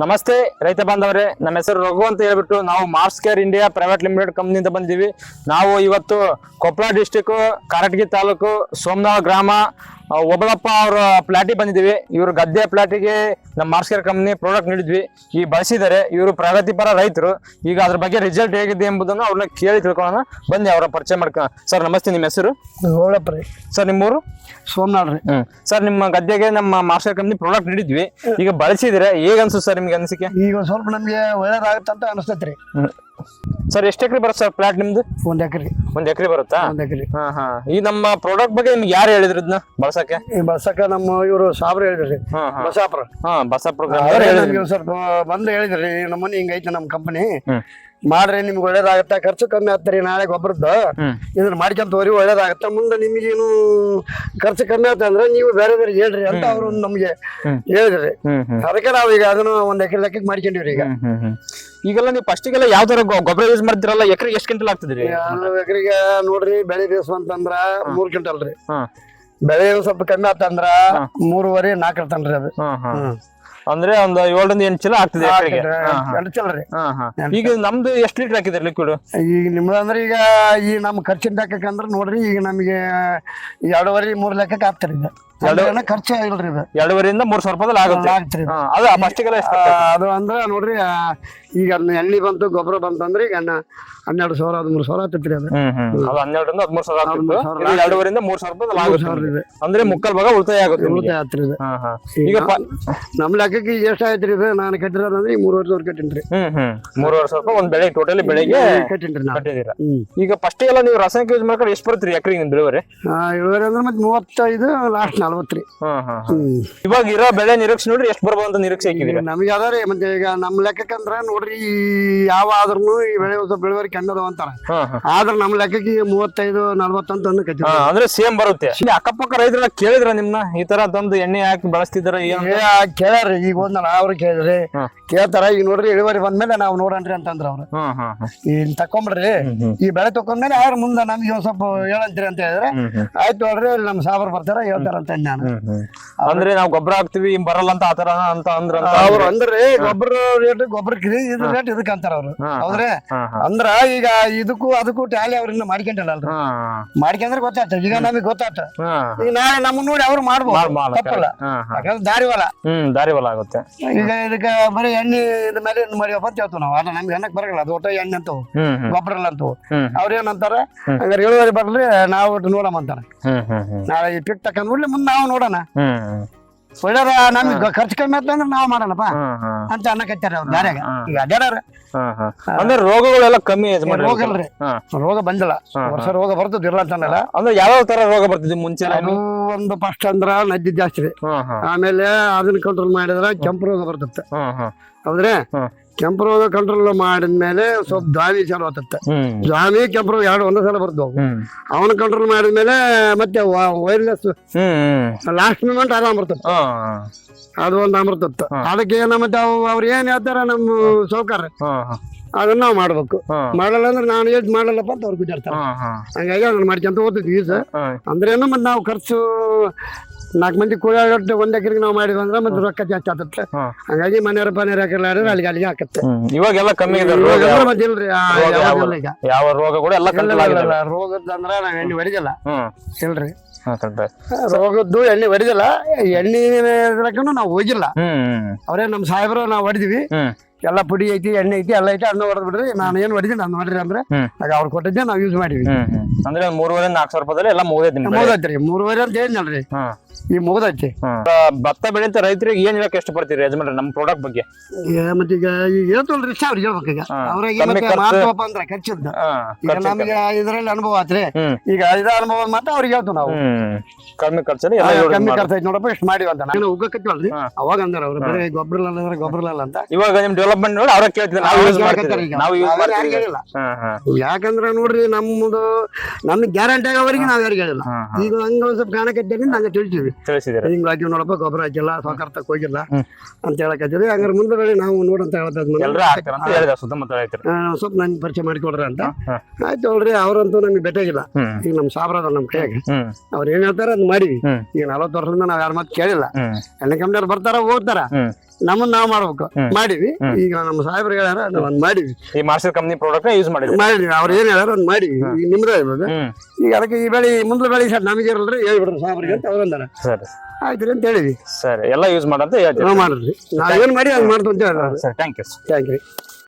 ನಮಸ್ತೆ, ರೈತ ಬಾಂಧವರೇ. ನಮ್ಮ ಹೆಸರು ರಘು ಅಂತ ಹೇಳ್ಬಿಟ್ಟು ನಾವು Mars care India private limited ಕಂಪ್ನಿಯಿಂದ ಬಂದಿದ್ದೀವಿ. ನಾವು ಇವತ್ತು ಕೊಪ್ಪಳ ಡಿಸ್ಟಿಕ್ ಕಾರಟಗಿ ತಾಲೂಕು ಸೋಮನಾಳ ಗ್ರಾಮ ಒಬಳಪ್ಪ ಅವರ ಪ್ಲಾಟಿ ಬಂದಿದ್ದೀವಿ ಇವರು ಗದ್ದೆ ಪ್ಲಾಟಿಗೆ ನಮ್ಮ ಮಾರ್ಸ್ಕರ್ ಕಂಪ್ನಿ ಪ್ರಾಡಕ್ಟ್ ನೀಡಿದ್ವಿ. ಈ ಬಳಸಿದ್ದಾರೆ. ಇವರು ಪ್ರಗತಿಪರ ರೈತರು. ಈಗ ಅದ್ರ ಬಗ್ಗೆ ರಿಸಲ್ಟ್ ಹೇಗಿದೆ ಎಂಬುದನ್ನು ಅವ್ರನ್ನ ಕೇಳಿ ತಿಳ್ಕೊಳ್ಳೋಣ. ಬನ್ನಿ ಅವರ ಪರಿಚಯ ಮಾಡ್ಕೊಳ್ಳೋಣ. ಸರ್ ನಮಸ್ತೆ ನಿಮ್ಮ ಹೆಸರು? ಹೋಳಪ್ಪ ಸರ್ ನಿಮ್ಮೂರು? ಸೋಮನಾಳ್ ರೀ. ಹ್ಮ್. ಸರ್ ನಿಮ್ಮ ಗದ್ದೆಗೆ ನಮ್ಮ ಮಾರ್ಷಲ್ ಕಂಪ್ನಿ ಪ್ರಾಡಕ್ಟ್ ನೀಡಿದ್ವಿ. ಈಗ ಬಳಸಿದ್ರೆ ಹೇಗ ಅನ್ಸುತ್ತೆ ಸರ್ ನಿಮ್ಗೆ ಅನಿಸಿಕೆ? ಈಗ ಒಂದ್ ಸ್ವಲ್ಪ ನಮ್ಗೆ ಒಳ್ಳೇದಾಗತ್ತ ಅಂತ ಅನಿಸ್ತೈತ್ರಿ ಸರ್ ಎಷ್ಟು ಎಕರೆ ಬರುತ್ತೆ ಸರ್ ಪ್ಲಾಟ್ ನಿಮ್ದು? ಒಂದ್ ಎಕರೆ. ಒಂದ್ ಎಕರೆ ಬರುತ್ತಾ? ಒಂದ್ ಎಕರೆ. ಹಾ ಹಾ. ಈ ನಮ್ಮ ಪ್ರಾಡಕ್ಟ್ ಬಗ್ಗೆ ನಿಮ್ಗೆ ಯಾರು ಹೇಳಿದ್ರು ಇದನ್ನ ಬಳಸಕ್ಕೆ? ಈ ಬಸಕ್ಕ ನಮ್ಮ ಇವರು ಸಾಬ್ರ ಹೇಳಿದ್ರಿ ಹಾ ಹಾ. ಬಸಾಪುರ. ಹಾ ಒಂದ್ ಸ್ವಲ್ಪ ಬಂದು ಹೇಳಿದ್ರಿ ನಮ್ಮನೆ ಹಿಂಗೈತೆ ನಮ್ಮ ಕಂಪನಿ ಮಾಡ್ರಿ ನಿಮ್ಗೆ ಒಳ್ಳೇದಾಗತ್ತ. ಖರ್ಚು ಕಮ್ಮಿ ಆಗ್ತರಿ ನಾಳೆ ಗೊಬ್ಬರದ ಇದನ್ನ ಮಾಡ್ಕೊಂತ ಹೋರಿ ಒಳ್ಳೇದಾಗತ್ತ. ಮುಂದೆ ನಿಮಗೇನು ಖರ್ಚು ಕಮ್ಮಿ ಆತ ಅಂದ್ರೆ ನೀವು ಬೇರೆ ಬೇರೆ ಹೇಳ್ರಿ ಅಂತ ಅವ್ರು ನಮ್ಗೆ. ಹೇಳಿದ್ರಿ. ಅದಕ್ಕೆ ನಾವು ಈಗ ಅದನ್ನ ಒಂದ್ ಎಕರೆ ಲೆಕ್ಕ ಮಾಡ್ಕೊಂಡಿವ್ರಿ ಈಗ. ಈಗೆಲ್ಲ ನೀವು ಫಸ್ಟಿಗೆಲ್ಲ ಯಾವ ತರ ಗೊಬ್ಬರ ಯೂಸ್ ಮಾಡ್ತಿರಲ್ಲ ಎಕರೆ ಎಷ್ಟು ಗಂಟೆ ಆಗ್ತದ್ರಿ? ಎಕರೆಗೆ ನೋಡ್ರಿ ಬೆಳೆ ಬೇಸು ಅಂತಂದ್ರ ಮೂರ್ ಕ್ವಿಂಟಲ್ ರೀ. ಬೆಳೆ ಸ್ವಲ್ಪ ಕಮ್ಮಿ ಆತಂದ್ರ ಮೂರುವರೆ ನಾಲ್ಕು ಇರ್ತನ್ರಿ ಅದು. ಅಂದ್ರೆ ಒಂದ್ ಏಳರಿಂದ ಎಂಟು ಚೀಲ ಆಗ್ತದೆ ಎಕರೆಗೆ. ಹಾ ಹಾ. ಎರಡು ಚಲ್ರಿ ಹಾ ಹಾ. ಈಗ ನಮ್ದು ಎಷ್ಟು ಲೀಟರ್ ಹಾಕಿದ್ರಿ ಲಿಕ್ವಿಡ್ ಈಗ ನಿಮ್ದಂದ್ರೆ ಈಗ ಈ ನಮ್ಮ ಖರ್ಚಿನ ಲೆಕ್ಕಕ್ಕೆ ನೋಡ್ರಿ ಈಗ ನಮಗೆ ಎರಡೂವರೆ ಮೂರ್ ಲೆಕ್ಕಕ್ಕೆ ಆಗ್ತಾರೆ ಎರಡು ಖರ್ಚು ಆಗಿಲ್ರಿ ಇದು. ಎರಡೂವರೆಯಿಂದ ಮೂರ್ ಸಾವಿರ ರೂಪಾಯಿ ಆಗುತ್ತೆ. ಆಗ್ತರಿ ಹಾ ಅದು ಫಸ್ಟ್ ಆ, ಅದು ಅಂದ್ರೆ ನೋಡ್ರಿ ಆ, ಈಗ ಅದ್ನ ಎಣ್ಣೆ ಬಂತು ಗೊಬ್ಬರ ಬಂತಂದ್ರೆ ಈಗ ಅನ್ನ ಹನ್ನೆರಡು ಸಾವಿರ ಹದಿಮೂರು ಸಾವಿರ ಆಗ್ತೈತ್ರಿ ಅದು. ಹ್ಮ್ ಹ್ಮ್. ಅದು ಹನ್ನೆರಡರಿಂದ ಹದಿಮೂರು ಸಾವಿರ ಆಗ್ತಿತ್ತು. ಹದಿಮೂರು ಸಾವಿರ ಇದು ಎರಡೂವರೆಯಿಂದ ಮೂರ್ ಸಾವಿರ ರೂಪಾಯಿ ಆಗುತ್ತೆ ಸಾವಿರ ಇದೆ. ಅಂದ್ರೆ ಮುಕ್ಕಲ್ ಭಾಗ ಉಳಿತಾಯ ಆಗುತ್ತೆ ನಿಮ್ಗೆ. ಉಳಿತಾಯ ಆಗ್ತರಿ ಇದು. ಹಾ ಹಾ. ಈಗ ಈಗ ಪ- ನಮ್ಮ ಲೆಕ್ಕಕ್ಕೆ ಈಗ ಎಷ್ಟು ಆಯ್ತ್ರಿ ಇದು? ನಾನು ಕಟ್ಟಿರೋದಂದ್ರೆ ಈ ಮೂರುವರೆ ಸಾವಿರ ಕಟ್ಟಿನ್ರಿ. ಹ್ಮ್ ಹ್ಮ್. ಮೂರುವರೆ ಸಾವಿರ ರೂಪಾಯಿ ಒಂದ್ ಬೆಳೆ ಟೋಟಲಿ ಬೆಳೆಗೆ ಕಟ್ಟಿನ್ರಿ ನಾನು ಕಟ್ಟಿದೀರ ಹ್ಮ್. ಈಗ ಫಸ್ಟ್ ಎಲ್ಲ ನೀವು ರಾಸಾಯನಿಕ ಯೂಸ್ ಮಾಡ್ಕೊಂಡು ಎಷ್ಟು ಬರುತ್ತೆ ಎಕರೆಗೆ ನಿಮ್ ಬೆಳೆವರೆ ಆ, ಇಳುವರಿ ಅಂದ್ರೆ ಮತ್ತೆ ಮೂವತ್ತೈದು ಲಾಸ್ಟ್ ನಲ್ವತ್ತು ರೀ. ಹ್ಮ್. ಇವಾಗ ಇರೋ ಬೆಳೆ ನಿರೀಕ್ಷೆ ನೋಡ್ರಿ ಎಷ್ಟು ಬರ್ಬೋದು ಅಂತ ನಿರೀಕ್ಷೆ ಹಾಕಿದೀರ ನಮಗೆ ರೀ ಮತ್ತೆ ಈಗ ನಮ್ಮ ಲೆಕ್ಕಕ್ಕಂದ್ರ ನೋಡ್ರಿ ಯಾವ ಆದ್ರೂ ಈ ಬೆಳೆ ಒಂದು ಸ್ವಲ್ಪ ಇಳುವರಿ ಕಣ್ಣದ ಅಂತಾರ. ಹಾ ಹಾ. ಆದ್ರ ನಮ್ಮ ಲೆಕ್ಕಕ್ಕೆ ಈಗ ಮೂವತ್ತೈದು ನಲವತ್ತಂತ ಅಂತ ಅನ್ನಕತ್ತಿ ಹಾ, ಅಂದ್ರೆ ಸೇಮ್ ಬರುತ್ತೆ. ಇಲ್ಲಿ ಅಕ್ಕಪಕ್ಕ ರೈತರ ಕೇಳಿದ್ರ ನಿಮ್ನ? ಈ ತರ ತಂದು ಎಣ್ಣೆ ಹಾಕಿ ಬಳಸ್ತಿದಾರ ಏನ್? ಏ, ಕೇಳ್ಯಾರಿ ಈಗ ಹೋದ್ನಲ್ಲ ಅವ್ರು ಕೇಳಿದ್ರಿ. ಹಾ. ಕೇಳ್ತಾರ ಈಗ ನೋಡ್ರಿ ಇಳುವರಿ ಬಂದ್ಮೇಲೆ ನಾವು ನೋಡನ್ರಿ ಅಂತಂದ್ರ ಅವ್ರು. ಹ್ಮ್ ಇಲ್ಲಿ ಈ ಬೆಳೆ ತಕೊಂಡ್ಮೇಲೆ ಅವ್ರ ಮುಂದೆ ನಮ್ಗೆ ಒಂದ್ ಸ್ವಲ್ಪ ಹೇಳಂತೀರಿ ಅಂತ ಹೇಳಿದ್ರೆ ಹ್ಮ್ ಹ್ಮ್. ಆಯ್ತು ನೋಡ್ರಿ ನಮ್ ನಮ್ಮ ಸಾಬರ್ ಬರ್ತಾರ ಹೇಳ್ತಾರ ಅಂತ ನಾನು. ಅಂದ್ರೆ ನಾವು ಗೊಬ್ಬರ ಹಾಕ್ತಿವಿ ಹಿಂಗ್ ಬರಲ್ಲ ಅಂತ ಆತರ ಅಂತ ಅಂದ್ರ ಅವ್ರು ಅಂದ್ರೆ ಗೊಬ್ಬರ ರೇಟ್ ಗೊಬ್ಬರಕ್ಕೆ ಇದು ರೇಟ್ ಇದಕ್ಕೆ ಅಂತಾರ ಅವ್ರು. ಹೌದ್ರೆ? ಅಂದ್ರ ಈಗ ಇದಕ್ಕೂ ಅದಕ್ಕೂ ಟ್ಯಾಲಿ ಅವ್ರಿಂದ ಮಾಡ್ಕೊಂಡಲ್ಲ ಮಾಡ್ಕೊಂಡ್ರೆ ಗೊತ್ತಾಗ್ತ ಈಗ ನಮಗೆ ಗೊತ್ತಾಗ್ತ ಈಗ ನಾಳೆ ನಮ್ಮ ನೋಡಿ ಅವ್ರು ಮಾಡ್ಬೋದು. ಮಾಡ್- ಮಾಡ್- ತಪ್ಪಲ್ಲ. ಯಾಕಂದ್ರೆ ದಾರಿ ಹೊಲ. ಹ್ಮ್ ದಾರಿ ಹೊಲ ಆಗುತ್ತೆ. ಈಗ ಇದಕ್ಕೆ ಬರೀ ಎಣ್ಣೆ ಇದ ಮೇಲೆ ಮರಿಯಪ್ಪ ಅಂತ ಹೇಳ್ತೀವಿ ನಾವು. ಅದ ನಮ್ಗೆ ಅನ್ನಕ್ ಬರಲ್ಲ ಅದು ಒಟ್ಟ ಎಣ್ಣೆ ಅಂತವು ಗೊಬ್ಬರ ಇಲ್ಲ ಅಂತವು ಹ್ಮ್ ಅವ್ರ ಏನಂತಾರ ಹಂಗಾರೆ ಇಳುವರಿ ಬರ್ಲಿ ನಾವು ನೋಡಮ್ಮ ನೋಡಮ್ ಅಂತಾರ. ಹ್ಮ್ ಹ್ಮ್ ಹ್ಮ್. ನಾಳೆ ಈ ಪಿಕ್ ತಕೊಂಡ್ಬಿಡ್ಲಿ ಮುಂದೆ ನಾವು ನೋಡೋಣ. ಹ್ಮ್. ನಮ್ಗೆ ಖರ್ಚು ಕಮ್ಮಿ ಆಯ್ತು ಅಂದ್ರೆ ನಾವು ಮಾಡೋಣಪ್ಪ ಅಂತ ಅನ್ನಕತ್ತಾರ ಅವ್ರು ದಾರ್ಯಾಗ ಈಗ ಹಾ ಅಂದ್ರೆ ರೋಗಗಳೆಲ್ಲ ಕಮ್ಮಿ ರೋಗ ಇಲ್ರಿ. ಹಾ. ರೋಗ ಬಂದಿಲ್ಲ. ವರ್ಷ ರೋಗ ಬರ್ತದ ಇರಲ್ಲ ಅಂತನಲ್ಲ ಅಂದ್ರೆ ಯಾವ ತರ ರೋಗ ಬರ್ತಿದ್ವಿ ಮುಂಚೆ ಅದು ಒಂದು ಫಸ್ಟ್ ಅಂದ್ರ ನದ್ದಿ ಜಾಸ್ತಿ ರೀ. ಹಾ ಹಾ. ಆಮೇಲೆ ಅದನ್ನ ಕಂಟ್ರೋಲ್ ಮಾಡಿದ್ರ ಕೆಂಪು ರೋಗ ಬರ್ತದೆ. ಹಾ ಹಾ. ಹೌದ್ರಿ. ಕೆಂಪು ರೋಗ ಕಂಟ್ರೋಲ್ ಮಾಡಿದ್ಮೇಲೆ ಸ್ವಲ್ಪ ದ್ವಾಮಿ ಚಾಲು ಆತತ್ತೆ ದ್ವಾಮಿ ಕೆಂಪು ರೋಗ ಎರಡು ಒಂದೇ ಸಲ ಬರ್ತವು ಅವನ ಕಂಟ್ರೋಲ್ ಮಾಡಿದ್ಮೇಲೆ ಮತ್ತೆ ವೈರ್ಲೆಸ್ ಲಾಸ್ಟ್ ಮೂಮೆಂಟ್ ಅದು ಅಮೃತತ್ ಹಾ ಅದು ಒಂದು ಅಮೃತತ್ತ ಅದಕ್ಕೆ ಏನ ಮತ್ತೆ ಅವು ಅವ್ರು ಏನ್ ಹೇಳ್ತಾರ ನಮ್ಮ ಸೌಕಾರ ಹಾ ಹಾ. ಅದನ್ನ ನಾವು ಮಾಡ್ಬೇಕು. ಮಾಡಲ್ಲ ಅಂದ್ರೆ ನಾನು ಏಜ್ ಮಾಡಲ್ಲಪ್ಪ ಅಂತ ಅವ್ರು ಹಾ ಹಂಗಾಗಿ ಅದನ್ನ ಮಾಡ್ಕೊಂತ ಹೋಗ್ತಿದ್ವಿ ಯೂಸ್ ಏನು ಮತ್ತೆ ನಾವು ಖರ್ಚು ನಾಲ್ಕು ಮಂದಿ ಕೂಡಾಡೋಟ್ಟು ಒಂದ್ ಎಕರೆಗೆ ನಾವು ಮಾಡಿದ್ವಿ ಅಂದ್ರೆ ಮತ್ತೆ ರೊಕ್ಕ ಜಾಸ್ತಿ ಆಗುತ್ತೆ. ಹಾ. ಹಂಗಾಗಿ ಮನೆಯವ್ರ ಪನೆಯವ್ರ ಹಾಕಿಲ್ಲ ಅಲ್ಲಿಗೆ ಅಲ್ಲಿಗೆ ಹಾಕತ್ತೆ. ಇವಾಗೆಲ್ಲ ಕಮ್ಮಿ ಇದೆ ರೋಗ ರೋಗ ಯಾವ- ಅಂದ್ರೆ ಮತ್ತೆ ಇಲ್ರಿ ಆ, ರೋಗ ಈಗ. ಯಾವ ರೋಗ ಕೂಡ ಎಲ್ಲ ಕಂಟ್ರೋಲ್ ಇಲ್ಲ, ಆಗಿದೆ. ಇಲ್ಲ, ರೋಗದ್ದು ಅಂದ್ರ ನಾವ್ ಎಣ್ಣೆ ಹೊಡಿದಿಲ್ಲ ಹ್ಮ್. ಇಲ್ರಿ ಹಾ ರೋಗದ್ದು ಎಣ್ಣೆ ಹೊಡಿದಿಲ್ಲ ಎಣ್ಣೆ ಇದ್ರಕ್ಕೂ ನಾವು ಹೋಗಿಲ್ಲ. ಹ್ಮ್ ಹ್ಮ್. ಅವರೇ ನಮ್ಮ ಸಾಹೇಬ್ರು ನಾವು ಹೊಡಿದ್ವಿ. ಹ್ಮ್. ಎಲ್ಲ ಪುಡಿ ಐತಿ ಎಣ್ಣೆ ಐತಿ ಎಲ್ಲ ಐತಿ ಅನ್ನ ಹೊಡೆದ್ ಬಿಡ್ರಿ. ನಾನು ಏನ್ ಹೊಡಿದ್ದೀನಿ ನಾನು ನೋಡ್ರಿ ಅಂದ್ರೆ. ಆಗ ಅವ್ರು ಕೊಟ್ಟಿದ್ದೆ ನಾವು ಯೂಸ್ ಮಾಡಿವಿ ಅಂದ್ರೆ ಮೂರುವರೆ ನಾಲ್ಕು ಸಾವಿರ ರೂಪಾಯಿ ಎಲ್ಲ ಮುಗಿದೈತಿ. ಮುಗ್ದೈತ್ರಿ. ಮೂರುವರೆ ಅಂತ ಹೇಳಿದ್ನಲ್ರಿ. ನೋಡ್ರಿ ಈ ಮುಗ್ದೈತಿ. ಭತ್ತ ಬೆಳೆಯುತ್ತ ರೈತರಿಗೆ ಏನ್ ಹೇಳಕ್ ಇಷ್ಟಪಡ್ತೀರಿ ಯಜಮಾನ್ರಿ ನಮ್ಮ ಪ್ರಾಡಕ್ಟ್ ಬಗ್ಗೆ? ಮತ್ತೆ ಈಗ ಹೇಳ್ತಲ್ರಿ ಅವ್ರಿಗೆ ಹೇಳ್ಬೇಕು ಈಗ. ಅವ್ರಿಗೆ ಖರ್ಚು. ಮಾಡ್ತವಪ್ಪ ಅಂದ್ರೆ ಖರ್ಚಿದ್ದ. ಈಗ ನಮ್ಗೆ ಇದ್ರಲ್ಲಿ ಅನುಭವ ಆತ್ರಿ. ಈಗ ಇದ ಅನುಭವ ಮಾತ್ರ ಅವ್ರಿಗೆ ಹೇಳ್ತೀವಿ ನಾವು. ಕಮ್ಮಿ ಖರ್ಚಲ್ಲಿ ಇವ್ರಿಗೆ ಕಮ್ಮಿ. ಖರ್ಚು ನೋಡಪ್ಪ ಇಷ್ಟು ಮಾಡಿವಿ ಅಂತ. ನಾನು ಉಗ್ಗಕತ್ತೀವಲ್ರಿ ಅವಾಗ ಅಂದ್ರ ಅವ್ರು ಬರೀ ಗೊಬ್ಬರ ಇಲ್ಲ ಅಂದ್ರೆ ಗೊಬ್ಬರ ಇಲ್ಲ ಅಂತ. ಇವಾಗ ನಿಮ್ ಡೆವಲಪ್ಮೆಂಟ್ ನೋಡಿ ಅವ್ರ ಕೇಳ್ತಿದ್ರು ನಾವು ಯೂಸ್ ಮಾಡ್ತೀವಿ. ನಾವು ಯೂಸ್ ನಾವೇನ್ ಮಾಡ್ತೀವಿ ಹೇಳಿಲ್ಲ. ಹಾ ಹಾ. ಯಾಕಂದ್ರ ನೋಡ್ರಿ ನಮ್ದು ನಮ್ ಗ್ಯಾರಂಟಿ ಆಗೋವರೆಗೆ ನಾವ್ ಯಾರಿಗೆ ಹೇಳಿಲ್ಲ. ಹಾ ಈಗ ಹಂಗ ಒಂದ್ ಸ್ವಲ್ಪ ಕಾಣಕತ್ತೇನೆ ಹಂಗ ತಿಳಿತೀವಿ ತಿಳಿಸಿದ್ವಿ ಹಿಂಗ್ ಹಾಕಿ ನೋಡಪ್ಪ ಗೊಬ್ಬರ ಹಾಕಿಲ್ಲ ಸಾಕಾರ ತಕ್ಕ ಹೋಗಿಲ್ಲ ಅಂತ ಹೇಳಕತ್ತೀವಿ ಹಂಗಾರೆ ಮುಂದೆ ಬೆಳೆ ನಾವು ನೋಡಂತ ಹೇಳ್ತದ ಎಲ್ರೂ ಹಾಕ್ತಾರ ಅಂತ ಹೇಳಿದ ಸುತ್ತಮುತ್ತ ರೈತರು ಸ್ವಲ್ಪ ನನ್ ಪರಿಚಯ ಮಾಡಿಕೊಡ್ರಿ ಅಂತ. ಹಾ. ಆಯ್ತು ನೋಡ್ರಿ ಅವ್ರಂತೂ ನಮ್ಗೆ ಬೆಟ್ಟಾಗಿಲ್ಲ ಹ್ಮ್. ಈಗ ನಮ್ ಸಾಬ್ರ ಅದ ನಮ್ ಕೈಯಾಗ. ಹ್ಮ್. ಅವ್ರು ಏನ್ ಹೇಳ್ತಾರ ಅದ್ ಮಾಡಿ. ಹ್ಮ್. ಈಗ ನಲವತ್ತು ವರ್ಷದಿಂದ ನಾವ್ ಯಾರ ಮಾತು ಕೇಳಿಲ್ಲ. ಹ್ಮ್. ಎಣ್ಣೆ ಕಂಪ್ನಿಯವ್ರು ಬರ್ತಾರ ಹೋಗ್ತಾರ. ಹ್ಮ್. ನಮ್ಮನ್ನ ನಾವ್ ಮಾಡ್ಬೇಕು. ಮಾಡಿವಿ. ಈಗ ನಮ್ಮ ಸಾಹೇಬ್ರು ಹೇಳ್ಯಾರ ನಾವ್ ಒಂದ್ ಮಾಡಿವಿ. ಈ ಮಾರ್ಷಲ್ ಕಂಪ್ನಿ ಪ್ರಾಡಕ್ಟ್ ಯೂಸ್ ಮಾಡಿದ್ರಿ. ಮಾಡಿವಿ ಅವ್ರು ಏನ್ ಹೇಳ್ಯಾರ ಒಂದ್ ಮಾಡಿವಿ. ಈಗ ನಿಮ್ದ ಇವಾಗ ಈಗ ಅದಕ್ಕೆ ಈ ಬೆಳಿ ಮುಂದೆ ಬೆಳಿ ಸರ್ ನಮಗೆ ಇರಲ್ರಿ ಹೇಳ್ಬಿಡ್ರಿ ಸಾಹೇಬರಿಗೆ ಅಂತ ಅವ್ರಂದಾರ ಸರಿ. ಆಯ್ತು ಅಂತ ಹೇಳಿವಿ ಸರ್. ಎಲ್ಲ ಯೂಸ್ ಮಾಡಂತ ಹೇಳ್ತೀವಿ. ನಾವ್ ಮಾಡ್ರಿ. ನಾವ್ ಏನ್ ಮಾಡಿ ಹಂಗ್ ಮಾಡ್ತು ಅಂತ ಹೇಳ್ರಿ sir thank you thank you